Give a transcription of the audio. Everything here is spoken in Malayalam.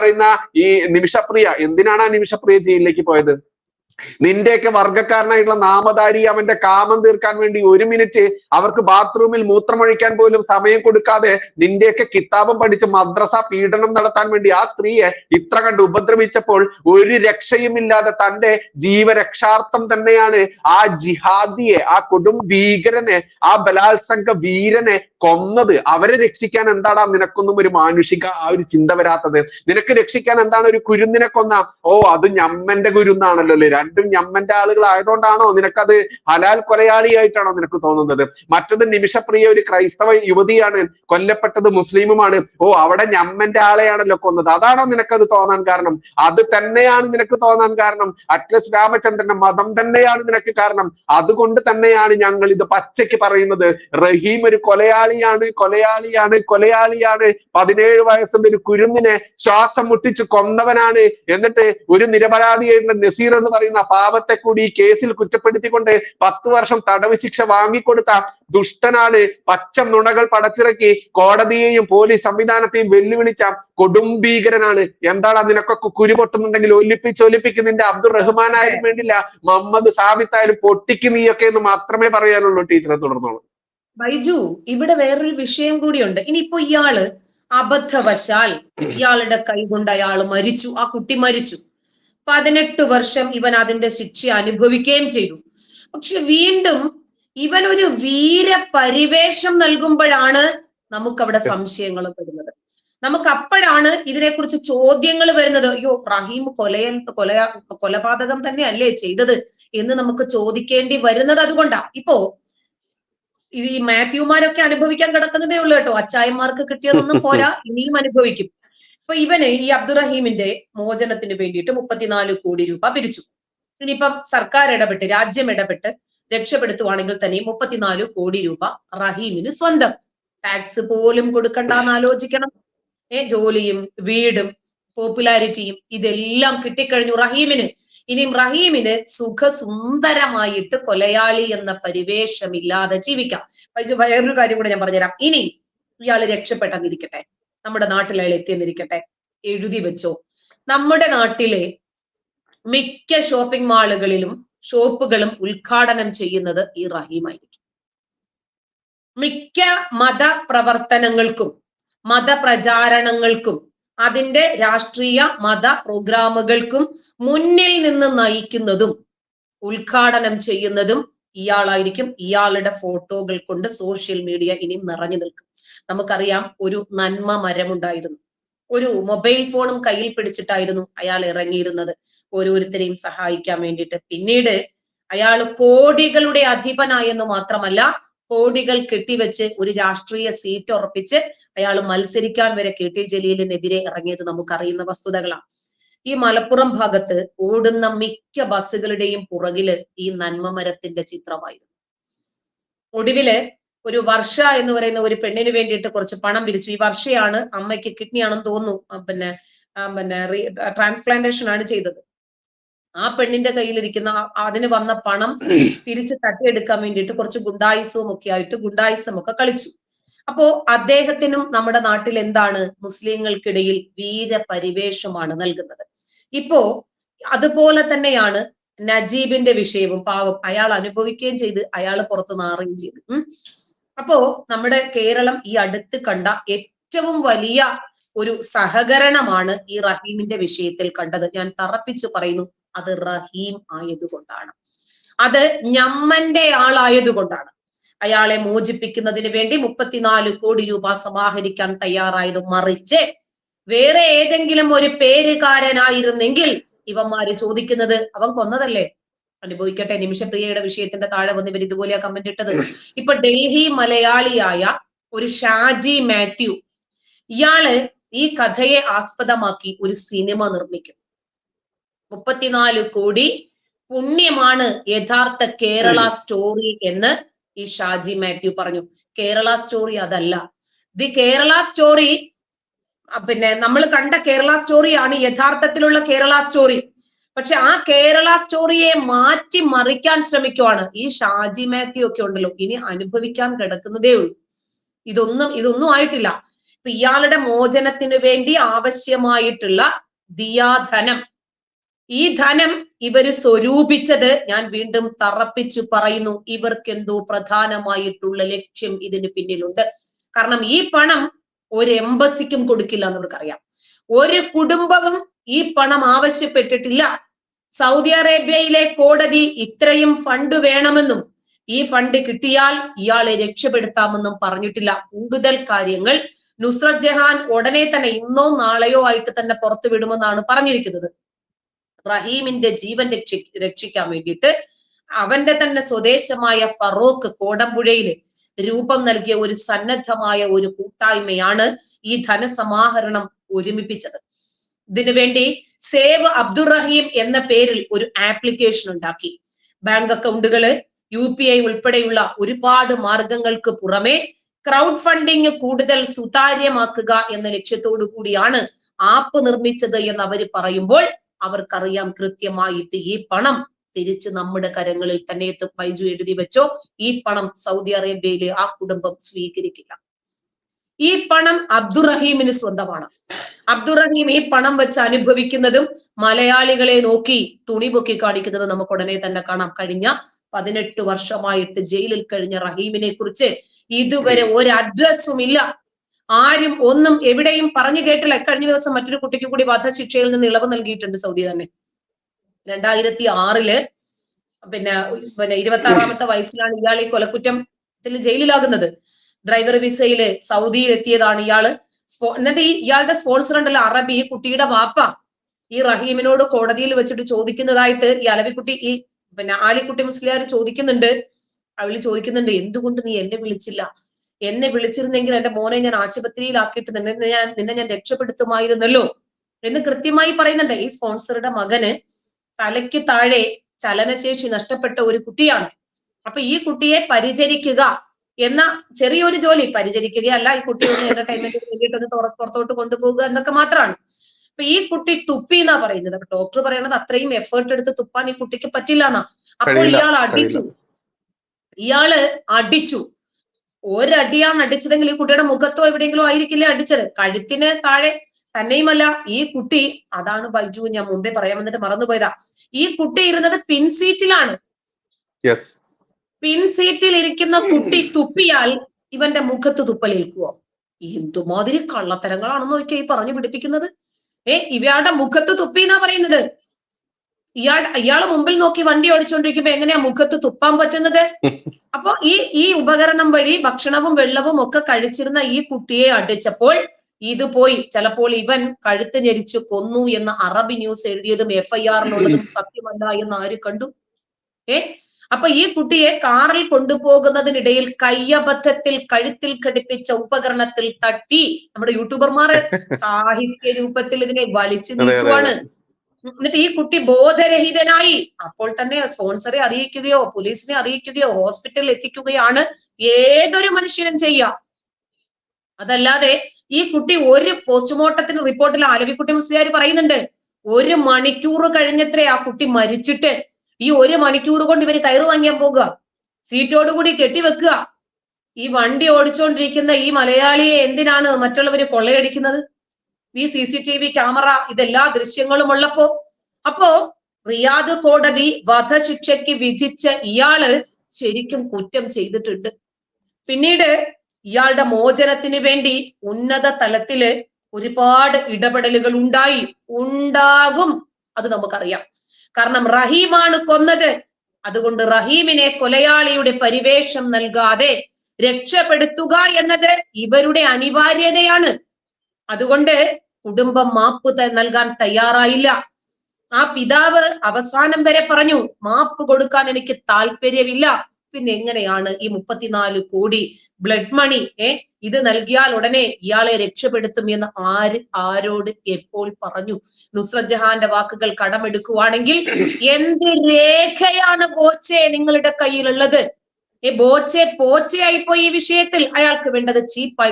പറയുന്ന ഈ നിമിഷപ്രിയ എന്തിനാണ് ആ നിമിഷപ്രിയ ജയിലിലേക്ക് പോയത്? നിന്റെയൊക്കെ വർഗക്കാരനായിട്ടുള്ള നാമധാരി അവന്റെ കാമം തീർക്കാൻ വേണ്ടി ഒരു മിനിറ്റ് അവർക്ക് ബാത്റൂമിൽ മൂത്രമൊഴിക്കാൻ പോലും സമയം കൊടുക്കാതെ നിന്റെയൊക്കെ കിതാബം പഠിച്ച് മദ്രസ പീഡനം നടത്താൻ വേണ്ടി ആ സ്ത്രീയെ ഇത്ര കണ്ട് ഉപദ്രവിച്ചപ്പോൾ ഒരു രക്ഷയുമില്ലാതെ തന്റെ ജീവരക്ഷാർത്ഥം തന്നെയാണ് ആ ജിഹാദിയെ ആ കൊടും ഭീകരനെ ആ ബലാത്സംഗ വീരനെ കൊന്നത്. അവരെ രക്ഷിക്കാൻ എന്താടാ നിനക്കൊന്നും ഒരു മാനുഷിക ആ ഒരു ചിന്ത വരാത്തത്? നിനക്ക് രക്ഷിക്കാൻ എന്താണ് ഒരു കുരുന്നിനെ കൊന്ന? ഓ അത് ഞമ്മന്റെ കുരുന്നാണല്ലോ അല്ലേ? രണ്ടും ഞമ്മന്റെ ആളുകൾ ആയതുകൊണ്ടാണോ നിനക്കത് ഹലാൽ കൊലയാളിയായിട്ടാണോ നിനക്ക് തോന്നുന്നത്? മറ്റത് നിമിഷപ്രിയ ഒരു ക്രൈസ്തവ യുവതിയാണ് കൊല്ലപ്പെട്ടത് മുസ്ലിമുമാണ്. ഓ അവിടെ ഞമ്മന്റെ ആളെയാണല്ലോ കൊന്നത്. അതാണോ നിനക്കത് തോന്നാൻ കാരണം? അത് തന്നെയാണ് നിനക്ക് തോന്നാൻ കാരണം. അറ്റ്ലസ് രാമചന്ദ്രന്റെ മതം തന്നെയാണ് നിനക്ക് കാരണം. അതുകൊണ്ട് തന്നെയാണ് ഞങ്ങൾ ഇത് പച്ചയ്ക്ക് പറയുന്നത്. റഹീം ഒരു കൊലയാളിയാണ് കൊലയാളിയാണ് കൊലയാളിയാണ്. പതിനേഴ് വയസ്സുള്ള ഒരു കുരുന്നിനെ ശ്വാസം മുട്ടിച്ച് കൊന്നവനാണ്. എന്നിട്ട് ഒരു നിരപരാധിയായിട്ടുള്ള നസീർ എന്ന് പറയുന്ന പാവത്തെ കൂടി ഈ കേസിൽ കുറ്റപ്പെടുത്തിക്കൊണ്ട് പത്ത് വർഷം തടവ് ശിക്ഷ വാങ്ങിക്കൊടുത്ത ദുഷ്ടനാണ് പച്ച നുണകൾ പടച്ചിറക്കി കോടതിയെയും പോലീസ് സംവിധാനത്തെയും വെല്ലുവിളിച്ച കൊടും ഭീകരനാണ്. എന്താണ് അതിനൊക്കെ കുരു പൊട്ടുന്നുണ്ടെങ്കിൽ ഒലിപ്പിച്ച് ഒലിപ്പിക്ക്. നിന്റെ അബ്ദുൾ റഹ്മാൻ ആയാലും വേണ്ടില്ല മുഹമ്മദ് സാബിത്തായാലും പൊട്ടിക്ക് നീയൊക്കെ എന്ന് മാത്രമേ പറയാനുള്ളൂ ടീച്ചറെ തുടർന്നോളൂ. ബൈജു ഇവിടെ വേറൊരു വിഷയം കൂടിയുണ്ട്. ഇനിയിപ്പോ ഇയാൾ അബദ്ധവശാൽ ഇയാളുടെ കൈ കൊണ്ട് അയാൾ മരിച്ചു. ആ കുട്ടി മരിച്ചു. പതിനെട്ട് വർഷം ഇവൻ അതിന്റെ ശിക്ഷ അനുഭവിക്കുകയും ചെയ്തു. പക്ഷെ വീണ്ടും ഇവൻ ഒരു വീര പരിവേഷം നൽകുമ്പോഴാണ് നമുക്കവിടെ സംശയങ്ങൾ വരുന്നത്. നമുക്ക് അപ്പോഴാണ് ഇതിനെക്കുറിച്ച് ചോദ്യങ്ങൾ വരുന്നത്. അയ്യോ റഹീം കൊലയ കൊല കൊലപാതകം തന്നെ അല്ലേ ചെയ്തത് എന്ന് നമുക്ക് ചോദിക്കേണ്ടി വരുന്നത് അതുകൊണ്ടാ. ഇപ്പോ ഈ മാത്യുമാരൊക്കെ അനുഭവിക്കാൻ കിടക്കുന്നതേ ഉള്ളൂ കേട്ടോ. അച്ചായന്മാർക്ക് കിട്ടിയതൊന്നും പോരാ ഇനിയും അനുഭവിക്കും. ഇപ്പൊ ഇവന് ഈ അബ്ദുറഹീമിന്റെ മോചനത്തിന് വേണ്ടിയിട്ട് മുപ്പത്തിനാല് കോടി രൂപ പിരിച്ചു. ഇനിയിപ്പം സർക്കാർ ഇടപെട്ട് രാജ്യം ഇടപെട്ട് രക്ഷപ്പെടുത്തുവാണെങ്കിൽ തന്നെ മുപ്പത്തിനാല് കോടി രൂപ റഹീമിന് സ്വന്തം. ടാക്സ് പോലും കൊടുക്കണ്ടെന്ന് ആലോചിക്കണം. ഏ ജോലിയും വീടും പോപ്പുലാരിറ്റിയും ഇതെല്ലാം കിട്ടിക്കഴിഞ്ഞു റഹീമിന്. ഇനിയും റഹീമിന് സുഖസുന്ദരമായിട്ട് കൊലയാളി എന്ന പരിവേഷമില്ലാതെ ജീവിക്കാം. വേറൊരു കാര്യം കൂടെ ഞാൻ പറഞ്ഞുതരാം. ഇനി ഇയാൾ രക്ഷപ്പെട്ടെന്നിരിക്കട്ടെ. നമ്മുടെ നാട്ടിൽ അയാൾ എത്തിയെന്നിരിക്കട്ടെ. എഴുതി വെച്ചോ. നമ്മുടെ നാട്ടിലെ മിക്ക ഷോപ്പിംഗ് മാളുകളിലും ഷോപ്പുകളും ഉദ്ഘാടനം ചെയ്യുന്നത് ഈ റഹീമായിരിക്കും മിക്ക മത പ്രവർത്തനങ്ങൾക്കും മതപ്രചാരണങ്ങൾക്കും അതിന്റെ രാഷ്ട്രീയ മത പ്രോഗ്രാമുകൾക്കും മുന്നിൽ നിന്ന് നയിക്കുന്നതും ഉദ്ഘാടനം ചെയ്യുന്നതും ഇയാളായിരിക്കും. ഇയാളുടെ ഫോട്ടോകൾ കൊണ്ട് സോഷ്യൽ മീഡിയ ഇനിയും നിറഞ്ഞു നിൽക്കും. നമുക്കറിയാം ഒരു നന്മ മരമുണ്ടായിരുന്നു. ഒരു മൊബൈൽ ഫോണും കയ്യിൽ പിടിച്ചിട്ടായിരുന്നു അയാൾ ഇറങ്ങിയിരുന്നത്. ഓരോരുത്തരെയും സഹായിക്കാൻ വേണ്ടിയിട്ട്. പിന്നീട് അയാൾ കോടികളുടെ അധിപനായെന്ന് മാത്രമല്ല കോടികൾ കെട്ടിവെച്ച് ഒരു രാഷ്ട്രീയ സീറ്റ് ഉറപ്പിച്ച് അയാൾ മത്സരിക്കാൻ വരെ കെ ടി ജലീലിനെതിരെ ഇറങ്ങിയത് നമുക്കറിയുന്ന വസ്തുതകളാണ്. ഈ മലപ്പുറം ഭാഗത്ത് ഓടുന്ന മിക്ക ബസ്സുകളുടെയും പുറകിൽ ഈ നന്മമരത്തിന്റെ ചിത്രമായിരുന്നു. ഒടുവിൽ ഒരു വർഷ എന്ന് പറയുന്ന ഒരു പെണ്ണിന് വേണ്ടിയിട്ട് കുറച്ച് പണം പിരിച്ചു ഈ വർഷയാണ് അമ്മയ്ക്ക് കിഡ്നി ആണെന്ന് തോന്നുന്നു. പിന്നെ പിന്നെ ട്രാൻസ്പ്ലാന്റേഷൻ ആണ് ചെയ്തത്. ആ പെണ്ണിന്റെ കയ്യിലിരിക്കുന്ന അതിന് വന്ന പണം തിരിച്ച് തട്ടിയെടുക്കാൻ വേണ്ടിയിട്ട് കുറച്ച് ഗുണ്ടായുസവും ഒക്കെ ആയിട്ട് ഗുണ്ടായുസം ഒക്കെ കളിച്ചു. അപ്പോ അദ്ദേഹത്തിനും നമ്മുടെ നാട്ടിൽ എന്താണ് മുസ്ലിങ്ങൾക്കിടയിൽ വീരപരിവേഷമാണ് നൽകുന്നത്. ഇപ്പോ അതുപോലെ തന്നെയാണ് നജീബിന്റെ വിഷയവും പാവം. അയാൾ അനുഭവിക്കുകയും ചെയ്ത് അയാൾ പുറത്ത് നാറുകയും ചെയ്തു. അപ്പോ നമ്മുടെ കേരളം ഈ അടുത്ത് കണ്ട ഏറ്റവും വലിയ ഒരു സഹകരണമാണ് ഈ റഹീമിന്റെ വിഷയത്തിൽ കണ്ടത്. ഞാൻ തറപ്പിച്ചു പറയുന്നു അത് റഹീം ആയതുകൊണ്ടാണ്. അത് ഞമ്മന്റെ ആളായതുകൊണ്ടാണ്. അയാളെ മോചിപ്പിക്കുന്നതിന് വേണ്ടി മുപ്പത്തിനാല് കോടി രൂപ സമാഹരിക്കാൻ തയ്യാറായത് മറിച്ച് വേറെ ഏതെങ്കിലും ഒരു പേരുകാരനായിരുന്നെങ്കിൽ ഇവന്മാര് ചോദിക്കുന്നത് അവൻ കൊന്നതല്ലേ? അനുഭവിക്കട്ടെ. നിമിഷപ്രിയയുടെ വിഷയത്തിന്റെ താഴെ വന്ന് ഇവർ ഇതുപോലെയാ കമന്റ് ഇട്ടത്. ഇപ്പൊ ഡൽഹി മലയാളിയായ ഒരു ഷാജി മാത്യു ഇയാൾ ഈ കഥയെ ആസ്പദമാക്കി ഒരു സിനിമ നിർമ്മിക്കും. മുപ്പത്തിനാല് കോടി പുണ്യമാണ് യഥാർത്ഥ കേരള സ്റ്റോറി എന്ന് ഈ ഷാജി മാത്യു പറഞ്ഞു. കേരള സ്റ്റോറി അതല്ല. ദി കേരള സ്റ്റോറി പിന്നെ നമ്മൾ കണ്ട കേരള സ്റ്റോറിയാണ് യഥാർത്ഥത്തിലുള്ള കേരള സ്റ്റോറി. പക്ഷെ ആ കേരള സ്റ്റോറിയെ മാറ്റി മറിക്കാൻ ശ്രമിക്കുവാണ് ഈ ഷാജി മാത്യു ഒക്കെ ഉണ്ടല്ലോ. ഇനി അനുഭവിക്കാൻ കിടക്കുന്നതേ ഉള്ളൂ. ഇതൊന്നും ഇതൊന്നും ആയിട്ടില്ല. ഇപ്പൊ ഇയാളുടെ മോചനത്തിന് വേണ്ടി ആവശ്യമായിട്ടുള്ള ദിയാധനം. ഈ ധനം ഇവർ സ്വരൂപിച്ചത് ഞാൻ വീണ്ടും തറപ്പിച്ചു പറയുന്നു. ഇവർക്കെന്തോ പ്രധാനമായിട്ടുള്ള ലക്ഷ്യം ഇതിന് പിന്നിലുണ്ട്. കാരണം ഈ പണം ഒരു എംബസിക്കും കൊടുക്കില്ല എന്ന് അവർക്കറിയാം ഒരു കുടുംബവും ഈ പണം ആവശ്യപ്പെട്ടിട്ടില്ല. സൗദി അറേബ്യയിലെ കോടതി ഇത്രയും ഫണ്ട് വേണമെന്നും ഈ ഫണ്ട് കിട്ടിയാൽ ഇയാളെ രക്ഷപ്പെടുത്താമെന്നും പറഞ്ഞിട്ടില്ല. കൂടുതൽ കാര്യങ്ങൾ നുസ്രത് ജഹാൻ ഉടനെ തന്നെ ഇന്നോ നാളെയോ ആയിട്ട് തന്നെ പുറത്തു വിടുമെന്നാണ് പറഞ്ഞിരിക്കുന്നത്. റഹീമിന്റെ ജീവൻ രക്ഷി രക്ഷിക്കാൻ വേണ്ടിയിട്ട് അവന്റെ തന്നെ സ്വദേശമായ ഫറോക്ക് കോടമ്പുഴയിൽ രൂപം നൽകിയ ഒരു സന്നദ്ധമായ ഒരു കൂട്ടായ്മയാണ് ഈ ധനസമാഹരണം ഒരുമിപ്പിച്ചത്. ഇതിനുവേണ്ടി സേവ് അബ്ദുറഹീം എന്ന പേരിൽ ഒരു ആപ്ലിക്കേഷൻ ഉണ്ടാക്കി. ബാങ്ക് അക്കൗണ്ടുകൾ യു പി ഐ ഉൾപ്പെടെയുള്ള ഒരുപാട് മാർഗങ്ങൾക്ക് പുറമെ ക്രൗഡ് ഫണ്ടിങ് കൂടുതൽ സുതാര്യമാക്കുക എന്ന ലക്ഷ്യത്തോടു കൂടിയാണ് ആപ്പ് നിർമ്മിച്ചത് എന്ന് അവർ പറയുമ്പോൾ അവർക്കറിയാം കൃത്യമായിട്ട് ഈ പണം തിരിച്ച് നമ്മുടെ കരങ്ങളിൽ തന്നെ എത്തും. ബൈജു എഴുതി വെച്ചോ ഈ പണം സൗദി അറേബ്യയിലെ ആ കുടുംബം സ്വീകരിക്കില്ല. ഈ പണം അബ്ദുറഹീമിന് സ്വന്തമാണ്. അബ്ദുറഹീം ഈ പണം വെച്ച് അനുഭവിക്കുന്നതും മലയാളികളെ നോക്കി തുണി പൊക്കി കാണിക്കുന്നതും നമുക്ക് ഉടനെ തന്നെ കാണാം. കഴിഞ്ഞ പതിനെട്ട് വർഷമായിട്ട് ജയിലിൽ കഴിഞ്ഞ റഹീമിനെ കുറിച്ച് ഇതുവരെ ഒരു അഡ്രസ്സും ഇല്ല. ആരും ഒന്നും എവിടെയും പറഞ്ഞു കേട്ടില്ല. കഴിഞ്ഞ ദിവസം മറ്റൊരു കുട്ടിക്ക് കൂടി വധശിക്ഷയിൽ നിന്ന് ഇളവ് നൽകിയിട്ടുണ്ട് സൗദി തന്നെ. രണ്ടായിരത്തി ആറിൽ പിന്നെ പിന്നെ ഇരുപത്തി ആറാമത്തെ വയസ്സിലാണ് ഇയാൾ ഈ ജയിലിലാകുന്നത്. ഡ്രൈവർ വിസയിൽ സൗദിയിൽ എത്തിയതാണ് ഇയാൾ. എന്നിട്ട് ഈ ഇയാളുടെ സ്പോൺസർ ഉണ്ടല്ലോ അറബി ഈ കുട്ടിയുടെ വാപ്പ. ഈ റഹീമിനോട് കോടതിയിൽ വെച്ചിട്ട് ചോദിക്കുന്നതായിട്ട് ഈ അലവിക്കുട്ടി ഈ പിന്നെ ആലിക്കുട്ടി മുസ്ലിയാർ ചോദിക്കുന്നുണ്ട്. അവൾ ചോദിക്കുന്നുണ്ട് എന്തുകൊണ്ട് നീ എന്നെ വിളിച്ചില്ല? എന്നെ വിളിച്ചിരുന്നെങ്കിൽ എന്റെ മോനെ ഞാൻ ആശുപത്രിയിലാക്കിയിട്ട് നിന്നെ ഞാൻ നിന്നെ ഞാൻ രക്ഷപ്പെടുത്തുമായിരുന്നല്ലോ? എന്ന് കൃത്യമായി പറയുന്നുണ്ട്. ഈ സ്പോൺസറുടെ മകന് തലയ്ക്ക് താഴെ ചലനശേഷി നഷ്ടപ്പെട്ട ഒരു കുട്ടിയാണ്. അപ്പൊ ഈ കുട്ടിയെ പരിചരിക്കുക. എന്ന ചെറിയൊരു ജോലി പരിചരിക്കുകയല്ല ഈ കുട്ടിയെ ഒന്ന് എന്റർടൈൻമെന്റിന് വേണ്ടിയിട്ടൊന്ന് തുറ- പുറത്തോട്ട് കൊണ്ടുപോകുക എന്നൊക്കെ മാത്രമാണ്. അപ്പൊ ഈ കുട്ടി തുപ്പി എന്നാ പറയുന്നത്? അപ്പൊ ഡോക്ടർ പറയണത് അത്രയും എഫേർട്ട് എടുത്ത് തുപ്പാൻ ഈ കുട്ടിക്ക് പറ്റില്ല എന്നാ അപ്പോൾ ഇയാൾ അടിച്ചു. ഇയാൾ അടിച്ചു. ഒരടിയാണ് അടിച്ചതെങ്കിൽ ഈ കുട്ടിയുടെ മുഖത്തോ എവിടെയെങ്കിലും ആയിരിക്കില്ലേ അടിച്ചത്? കഴുത്തിന് താഴെ തന്നെയുമല്ല ഈ കുട്ടി അതാണ് ബൈജു ഞാൻ മുമ്പേ പറയാൻ വന്നിട്ട് മറന്നുപോയതാ. ഈ കുട്ടി ഇരുന്നത് പിൻസീറ്റിലാണ്. പിൻസീറ്റിൽ ഇരിക്കുന്ന കുട്ടി തുപ്പിയാൽ ഇവന്റെ മുഖത്ത് തുപ്പലേൽക്കുവോ എന്തുമാതിരി കള്ളത്തരങ്ങളാണെന്ന് നോക്കിയാ ഈ പറഞ്ഞു പിടിപ്പിക്കുന്നത്? ഏ ഇവയാളുടെ മുഖത്ത് തുപ്പി എന്നാ പറയുന്നത്? ഇയാൾ ഇയാളെ മുമ്പിൽ നോക്കി വണ്ടി ഓടിച്ചുകൊണ്ടിരിക്കുമ്പോ എങ്ങനെയാ മുഖത്ത് തുപ്പാൻ പറ്റുന്നത്? അപ്പൊ ഈ ഈ ഉപകരണം വഴി ഭക്ഷണവും വെള്ളവും ഒക്കെ കഴിച്ചിരുന്ന ഈ കുട്ടിയെ അടിച്ചപ്പോൾ ഇത് പോയി. ചിലപ്പോൾ ഇവൻ കഴുത്ത് ഞെരിച്ച് കൊന്നു എന്ന് അറബി ന്യൂസ് എഴുതിയതും എഫ് ഐ ആറിനുള്ളതും സത്യമല്ല എന്ന് ആര് കണ്ടു? ഏ അപ്പൊ ഈ കുട്ടിയെ കാറിൽ കൊണ്ടുപോകുന്നതിനിടയിൽ കയ്യബദ്ധത്തിൽ കഴുത്തിൽ ഘടിപ്പിച്ച ഉപകരണത്തിൽ തട്ടി നമ്മുടെ യൂട്യൂബർമാർ സാഹിത്യ രൂപത്തിൽ ഇതിനെ വലിച്ചു അതെ. എന്നിട്ട് ഈ കുട്ടി ബോധരഹിതനായി അപ്പോൾ തന്നെ സ്പോൺസറെ അറിയിക്കുകയോ പോലീസിനെ അറിയിക്കുകയോ ഹോസ്പിറ്റലിൽ എത്തിക്കുകയാണ് ഏതൊരു മനുഷ്യനും ചെയ്യുക അതല്ലാതെ ഈ കുട്ടി ഒരു പോസ്റ്റ്മോർട്ടത്തിന് റിപ്പോർട്ടിൽ ആലവിക്കുട്ടി മുസ്ലിയാർ പറയുന്നുണ്ട് ഒരു മണിക്കൂർ കഴിഞ്ഞത്രേ ആ കുട്ടി മരിച്ചിട്ട് ഈ ഒരു മണിക്കൂർ കൊണ്ട് ഇവർ കയറ് വാങ്ങിയാൻ പോകുക സീറ്റോട് കൂടി കെട്ടിവെക്കുക ഈ വണ്ടി ഓടിച്ചുകൊണ്ടിരിക്കുന്ന ഈ മലയാളിയെ എന്തിനാണ് മറ്റുള്ളവര് കൊള്ളയടിക്കുന്നത്? ഈ C C T V camera ഇതെല്ലാ ദൃശ്യങ്ങളും ഉള്ളപ്പോ അപ്പോ റിയാദ് കോടതി വധശിക്ഷയ്ക്ക് വിധിച്ച ഇയാൾ ശരിക്കും കുറ്റം ചെയ്തിട്ടുണ്ട്. പിന്നീട് ഇയാളുടെ മോചനത്തിന് വേണ്ടി ഉന്നത തലത്തിൽ ഒരുപാട് ഇടപെടലുകൾ ഉണ്ടായി. ഉണ്ടാകും. അത് നമുക്കറിയാം. കാരണം റഹീമാണ് കൊന്നത്. അതുകൊണ്ട് റഹീമിനെ കൊലയാളിയുടെ പരിവേഷം നൽകാതെ രക്ഷപ്പെടുത്തുക എന്നത് ഇവരുടെ അനിവാര്യതയാണ്. അതുകൊണ്ട് കുടുംബം മാപ്പ് നൽകാൻ തയ്യാറായില്ല. ആ പിതാവ് അവസാനം വരെ പറഞ്ഞു മാപ്പ് കൊടുക്കാൻ എനിക്ക് താല്പര്യമില്ല. പിന്നെ എങ്ങനെയാണ് ഈ മുപ്പത്തിനാല് കോടി ബ്ലഡ് മണി ഏ ഇത് നൽകിയാൽ ഉടനെ ഇയാളെ രക്ഷപ്പെടുത്തും എന്ന് ആര് ആരോട് എപ്പോൾ പറഞ്ഞു? നുസ്രത് ജഹാന്റെ വാക്കുകൾ കടമെടുക്കുവാണെങ്കിൽ എന്ത് രേഖയാണ് ബോച്ചെ നിങ്ങളുടെ കയ്യിലുള്ളത്? ഏ ബോച്ചെ പോച്ചയായിപ്പോയി ഈ വിഷയത്തിൽ. അയാൾക്ക് വേണ്ടത് ചീപ്പായി